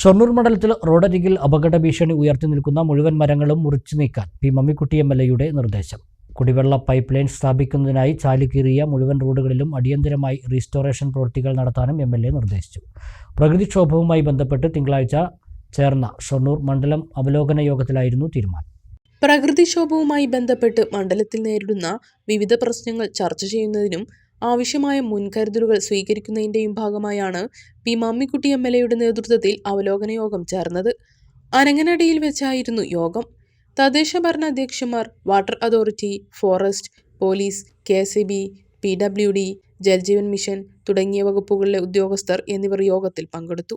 ഷൊർണൂർ മണ്ഡലത്തിൽ റോഡരികിൽ അപകട ഭീഷണി ഉയർത്തി നിൽക്കുന്ന മുഴുവൻ മരങ്ങളും മുറിച്ചു നീക്കാൻ പി മമ്മിക്കുട്ടി എം എൽ എയുടെ നിർദ്ദേശം. കുടിവെള്ള പൈപ്പ് ലൈൻ സ്ഥാപിക്കുന്നതിനായി ചാലിക്കീറിയ മുഴുവൻ റോഡുകളിലും അടിയന്തരമായി റീസ്റ്റോറേഷൻ പ്രവൃത്തികൾ നടത്താനും എം എൽ എ നിർദ്ദേശിച്ചു. പ്രകൃതിക്ഷോഭവുമായി ബന്ധപ്പെട്ട് തിങ്കളാഴ്ച ചേർന്ന ഷൊർണൂർ മണ്ഡലം അവലോകന യോഗത്തിലായിരുന്നു തീരുമാനം. പ്രകൃതിക്ഷോഭവുമായി ബന്ധപ്പെട്ട് മണ്ഡലത്തിൽ നേരിടുന്ന വിവിധ പ്രശ്നങ്ങൾ ചർച്ച ചെയ്യുന്നതിനും ആവശ്യമായ മുൻകരുതലുകൾ സ്വീകരിക്കുന്നതിന്റെയും ഭാഗമായാണ് പി. മമ്മിക്കുട്ടി എം. എൽ. എയുടെ നേതൃത്വത്തിൽ അവലോകന യോഗം ചേർന്നത്. അനങ്ങനടിയിൽ വെച്ചായിരുന്നു യോഗം. തദ്ദേശ ഭരണ അധ്യക്ഷന്മാർ water authority forest police K S B P W D Jaljeevan mission തുടങ്ങിയ വകുപ്പുകളിലെ ഉദ്യോഗസ്ഥർ എന്നിവർ യോഗത്തിൽ പങ്കെടുത്തു.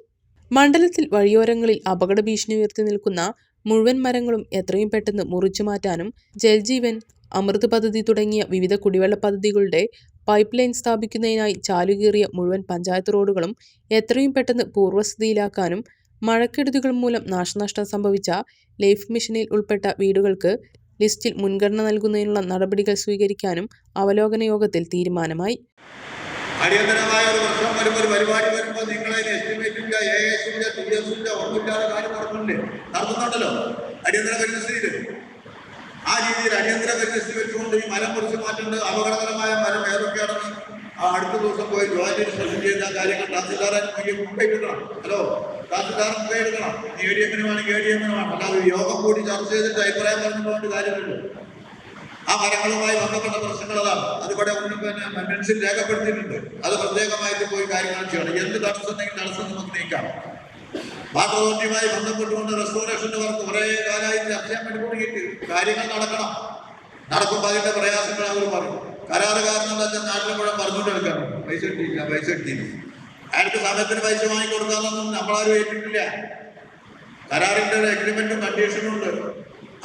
മണ്ഡലത്തിൽ വഴിയോരങ്ങളിൽ അപകട ഭീഷണി ഉയർത്തി നിൽക്കുന്ന മുഴുവൻ മരങ്ങളും എത്രയും പെട്ടെന്ന് മുറിച്ചു മാറ്റാനും ജൽജീവൻ അമൃത് പദ്ധതി തുടങ്ങിയ വിവിധ കുടിവെള്ള പദ്ധതികളുടെ പൈപ്പ് ലൈൻ സ്ഥാപിക്കുന്നതിനായി ചാലുകീറിയ മുഴുവൻ പഞ്ചായത്ത് റോഡുകളും എത്രയും പെട്ടെന്ന് പൂർവസ്ഥിതിയിലാക്കാനും മഴക്കെടുതികൾ മൂലം നാശനഷ്ടം സംഭവിച്ച ലൈഫ് മിഷനിൽ ഉൾപ്പെട്ട വീടുകൾക്ക് ലിസ്റ്റിൽ മുൻഗണന നൽകുന്നതിനുള്ള നടപടികൾ സ്വീകരിക്കാനും അവലോകന യോഗത്തിൽ തീരുമാനമായി. അടിയന്തരമായ ഒരു വർഷം വരുമ്പോൾ ഒരു പരിപാടി വരുമ്പോൾ നിങ്ങൾ അതിന് എസ്റ്റിമേറ്റില്ല എ എസില്ല ടി എസില്ല ഒന്നുമില്ലാതെ കാര്യം നടക്കുന്നുണ്ട് നടത്തുന്നുണ്ടല്ലോ. അടിയന്തര പരിസ്ഥിതിയിൽ ആ രീതിയിൽ അടിയന്തര പരിസ്ഥിതി വെച്ചുകൊണ്ട് ഈ മരം മുറിച്ച് മാറ്റേണ്ടത് അപകടകരമായ മരം ഏതൊക്കെയാണെന്ന് അടുത്ത ദിവസം പോയി ജോയിന്റ് സെഷൻ ചെയ്ത കാര്യങ്ങൾ തഹസിൽദാരൻ മുമ്പേ എടുക്കണം ഹലോ തഹസിൽദാരൻ മുമ്പേ എടുക്കണം നീ എ ഡി എമ്മിന് വേണം എ ഡി എമ്മിന് വേണം. അല്ലാതെ യോഗം കൂടി ചർച്ച ചെയ്തിട്ട് അഭിപ്രായം പറഞ്ഞുകൊണ്ട് കാര്യമില്ല ആ മരങ്ങളുമായി ബന്ധപ്പെട്ട പ്രശ്നങ്ങൾ അതാണ്. അതിവിടെ ഒന്നും പിന്നെ മെൻഷൻ രേഖപ്പെടുത്തിയിട്ടുണ്ട്. അത് പ്രത്യേകമായിട്ട് പോയി കാര്യങ്ങൾ ചെയ്യണം. എന്ത് തടസ്സം ഉണ്ടെങ്കിൽ തടസ്സം നമുക്ക് നീക്കാം. വാട്ടർ ബന്ധപ്പെട്ടുകൊണ്ട് റെസ്റ്റോറേഷന്റെ വർക്ക് കുറേ കാലമായി ചർച്ച ചെയ്യാൻ വേണ്ടി തുടങ്ങിയിട്ട് കാര്യങ്ങൾ നടക്കണം. നടക്കുമ്പോൾ അതിന്റെ പ്രയാസങ്ങൾ അവർ പറയും കരാറുകാരൻ എന്താ വെച്ചാൽ നാട്ടിൽ പറഞ്ഞുകൊണ്ട് പറഞ്ഞുകൊണ്ടിരിക്കണം പൈസ കിട്ടിയില്ല പൈസ കിട്ടിയില്ല. അയാൾക്ക് സമയത്തിന് പൈസ വാങ്ങിക്കൊടുക്കാന്നൊന്നും നമ്മളാരും ഏറ്റിട്ടില്ല. കരാറിന്റെ ഒരു എഗ്രിമെന്റും കണ്ടീഷനും ഉണ്ട്.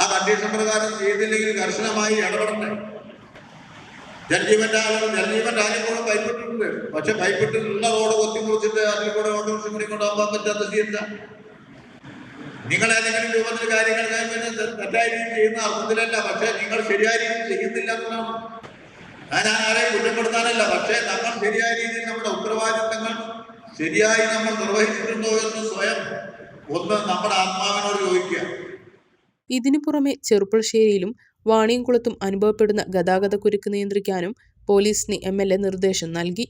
ആ കണ്ടീഷൻ പ്രകാരം ചെയ്തില്ലെങ്കിൽ കർശനമായി ഇടപെടണ്ടേ ജലജീവന്റെ ആളുകൾ ജലജീവന്റെ ആദ്യം കൂടെ പൈപ്പിട്ടിട്ടുണ്ട് പക്ഷെ പൈപ്പിട്ടിട്ടുള്ള റോഡ് കൊത്തി കുറിച്ചിട്ട് അതിൽ കൂടെ ഓട്ടോറിക്ഷ കൂടി കൊണ്ടുപോകാൻ പറ്റാത്ത സ്ഥിതിയില്ല. നിങ്ങൾ ഏതെങ്കിലും രൂപത്തിൽ കാര്യങ്ങൾ തെറ്റായ രീതിയിൽ ചെയ്യുന്ന അർത്ഥത്തിലല്ല. പക്ഷെ നിങ്ങൾ ശരിയായ രീതിയിൽ ചെയ്യുന്നില്ല എന്നാണ്. ഞാൻ ആരെയും കുറ്റപ്പെടുത്താനല്ല പക്ഷേ നമ്മൾ ശരിയായ രീതിയിൽ നമ്മുടെ ഉത്തരവാദിത്തങ്ങൾ ശരിയായി നമ്മൾ നിർവഹിച്ചിട്ടുണ്ടോ എന്ന് സ്വയം ഒന്ന് നമ്മുടെ ആത്മാവിനോട് ചോദിക്കുക. ഇതിനു പുറമെ ചെറുപ്പുളശ്ശേരിയിലും വാണിയംകുളത്തും അനുഭവപ്പെടുന്ന ഗതാഗത കുരുക്ക് നിയന്ത്രിക്കാനും പോലീസിന് എം എൽ എ നിർദ്ദേശം നൽകി.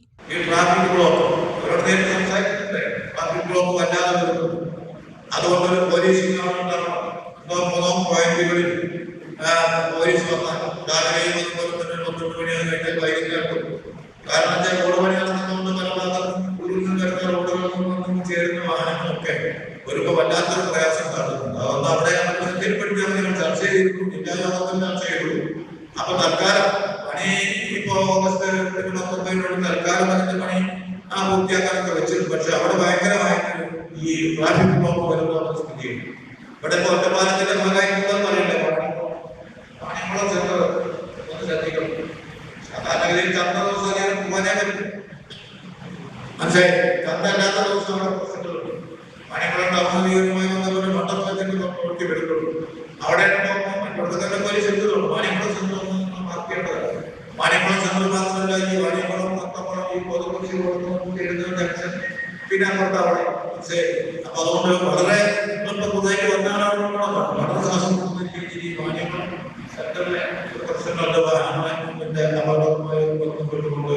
അതുകൊണ്ട് പോലീസ് പോയിന്റുകളിൽ പോലീസ് വന്നാൽ അതുപോലെ തന്നെ പന്ത്രണ്ട് വൈകുന്നേരം കാരണം വെച്ചാൽ റോഡ് പണി നടന്നതുകൊണ്ട് പല വരുന്ന റോഡുകളിൽ ചേരുന്ന വാഹനങ്ങളൊക്കെ ഒരു വല്ലാത്തൊരു പ്രയാസം കാണുന്നുണ്ട് അതുകൊണ്ട് അവിടെ ശ്രദ്ധയിൽപ്പെടുത്തിയാൽ നിങ്ങൾ ചർച്ച ചെയ്തിരുന്നു ജില്ലാ യോഗത്തിൽ ചർച്ച ചെയ്തു അപ്പൊ തൽക്കാലം പണി ഇപ്പോ ഓഗസ്റ്റ് പത്തൊമ്പതിനോട് തൽക്കാലം അതിന്റെ പണി ആ പൂർത്തിയാക്കാനൊക്കെ വെച്ചിരുന്നു പക്ഷെ അവിടെ ഭയങ്കരമായിട്ട് ഈ ട്രാഫിക് ബ്ലോക്ക് വരുന്ന സ്ഥിതിയുണ്ട് ഇവിടെ ഒറ്റപ്പാലത്തിന്റെ ഭാഗമായിട്ട് പറയണ്ടേ പണിക്കുളം ശ്രദ്ധിക്കണം സാധാരണഗതിയിൽ ചന്ത ദിവസം അങ്ങനെ പോകാനേ പറ്റില്ല മനസ്സിലായി? ചന്ത അല്ലാത്ത ദിവസം അവിടെ പണിക്കുളം ടൗൺ നിയമവുമായി ബന്ധപ്പെട്ട് മണ്ഡലത്തിന്റെ പ്രവൃത്തി വരുന്നുള്ളൂ. അവിടെ മറ്റുള്ള പോലീസ് എത്തുന്നുള്ളൂ മാണിക്കുളം സെന്റർ ഒന്ന് മാർക്ക് ചെയ്യേണ്ടതാണ്. മാണിക്കുളം സെന്റർ മാത്രമല്ല ഈ മാണിക്കുളം അത്തപ്പുറം ഈ പൊതുക്കുറിച്ച് കൊടുക്കുന്ന എഴുതുന്ന പിന്നെ അങ്ങോട്ട് അവിടെ. മനസ്സിലായി? അപ്പൊ അതുകൊണ്ട് വളരെ ഇപ്പൊ പുതുതായിട്ട് വന്നാലാണ് വളരെ ശ്വാസം കൊടുക്കുന്ന രീതിയിൽ ഈ മാണിക്കുളം സെന്ററിലെ പ്രശ്നങ്ങളുടെ വാഹനത്തിന്റെ അപകടവുമായി